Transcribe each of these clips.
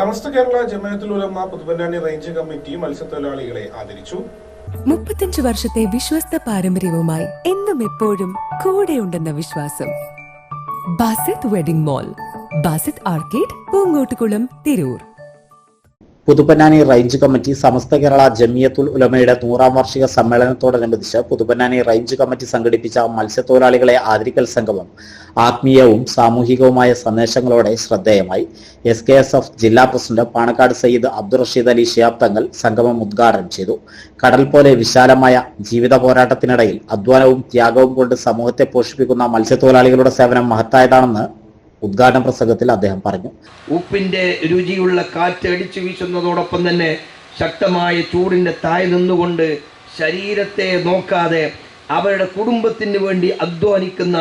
സമസ്ത Kerala Jamaatul Ulama Puthuponnani range committee മത്സ്യത്തൊഴിലാളികളെ ആദരിച്ചു. മുപ്പത്തഞ്ച് വർഷത്തെ വിശ്വസ്ത പാരമ്പര്യവുമായി എന്നും എപ്പോഴും കൂടെയുണ്ടെന്ന വിശ്വാസം. Basith wedding mall Basith arcade Poonkottukulam Tirur. Puthuponnani range committee Samastha Kerala Jamiyyathul ഉലമയുടെ നൂറാം വാർഷിക സമ്മേളനത്തോടനുബന്ധിച്ച് പുതുപ്പന്നാനി റേഞ്ച് കമ്മിറ്റി സംഘടിപ്പിച്ച മത്സ്യത്തൊഴിലാളികളെ ആദരിക്കൽ സംഗമം ആത്മീയവും സാമൂഹികവുമായ സന്ദേശങ്ങളോടെ ശ്രദ്ധേയമായി. എസ് കെ എസ് എഫ് ജില്ലാ പ്രസിഡന്റ് പാണക്കാട് സയ്യിദ് അബ്ദുൾ റഷീദ് അലി ഷിയാബ് തങ്ങൾ സംഗമം ഉദ്ഘാടനം ചെയ്തു. കടൽ പോലെ വിശാലമായ ജീവിത പോരാട്ടത്തിനിടയിൽ അധ്വാനവും ത്യാഗവും കൊണ്ട് സമൂഹത്തെ പോഷിപ്പിക്കുന്ന മത്സ്യത്തൊഴിലാളികളുടെ സേവനം മഹത്തായതാണെന്ന് ഉദ്ഘാടന പ്രസംഗത്തിൽ അദ്ദേഹം പറഞ്ഞു. ഉപ്പിന്റെ രുചിയുള്ള കാറ്റ് അടിച്ചു വീശുന്നതോടൊപ്പം തന്നെ ശക്തമായ ചൂടിന്റെ തായ് നിന്നുകൊണ്ട് ശരീരത്തെ നോക്കാതെ അവരുടെ കുടുംബത്തിന് വേണ്ടി അധ്വാനിക്കുന്ന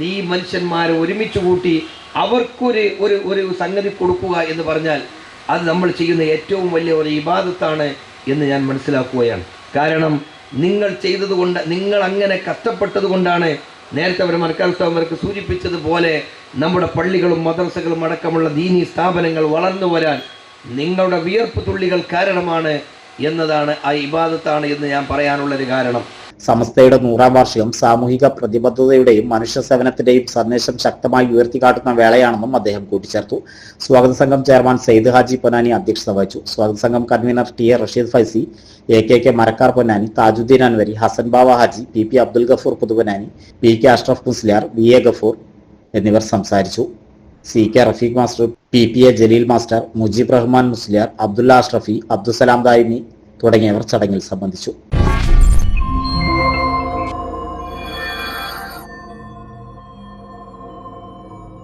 നീ മനുഷ്യന്മാരെ ഒരുമിച്ച് കൂട്ടി അവർക്കൊരു ഒരു ഒരു സംഗതി കൊടുക്കുക എന്ന് പറഞ്ഞാൽ അത് നമ്മൾ ചെയ്യുന്ന ഏറ്റവും വലിയ ഒരു ഇബാദത്താണ് എന്ന് ഞാൻ മനസ്സിലാക്കുകയാണ്. കാരണം നിങ്ങൾ ചെയ്തതുകൊണ്ട് നിങ്ങൾ അങ്ങനെ കഷ്ടപ്പെട്ടത് കൊണ്ടാണ് നേരത്തെ അവർ മർക്കാൽസ്വാമർക്ക് സൂചിപ്പിച്ചതുപോലെ നമ്മുടെ പള്ളികളും മദ്രസകളും അടക്കമുള്ള ദീനി സ്ഥാപനങ്ങൾ വളർന്നു വരാൻ നിങ്ങളുടെ വിയർപ്പ് തുള്ളികൾ കാരണമാണ് എന്നതാണ് ആ ഇബാദത്താണ് എന്ന് ഞാൻ പറയാനുള്ളൊരു കാരണം. സമസ്തയുടെ നൂറാം വാർഷികം സാമൂഹിക പ്രതിബദ്ധതയുടെയും മനുഷ്യ സേവനത്തിന്റെയും സന്ദേശം ശക്തമായി ഉയർത്തിക്കാട്ടുന്ന വേളയാണെന്നും അദ്ദേഹം കൂട്ടിച്ചേർത്തു. സ്വാഗത സംഘം ചെയർമാൻ സെയ്ദ് ഹാജി പൊന്നാനി അധ്യക്ഷത വഹിച്ചു. സ്വാഗത സംഘം convener T A Rasheed Faizy A K K Marakkar Ponnani Thajudheen Anwari Hassan Bava Haji P P Abdul Gafoor Puthuponnani P K Ashraf Musliyar V A Gafoor എന്നിവർ സംസാരിച്ചു. C K Rafeeq master P P A Jaleel master Mujeeb Rahman Musliyar Abdulla Ashrafi Abdussalam Dayimi തുടങ്ങിയവർ ചടങ്ങിൽ സംബന്ധിച്ചു.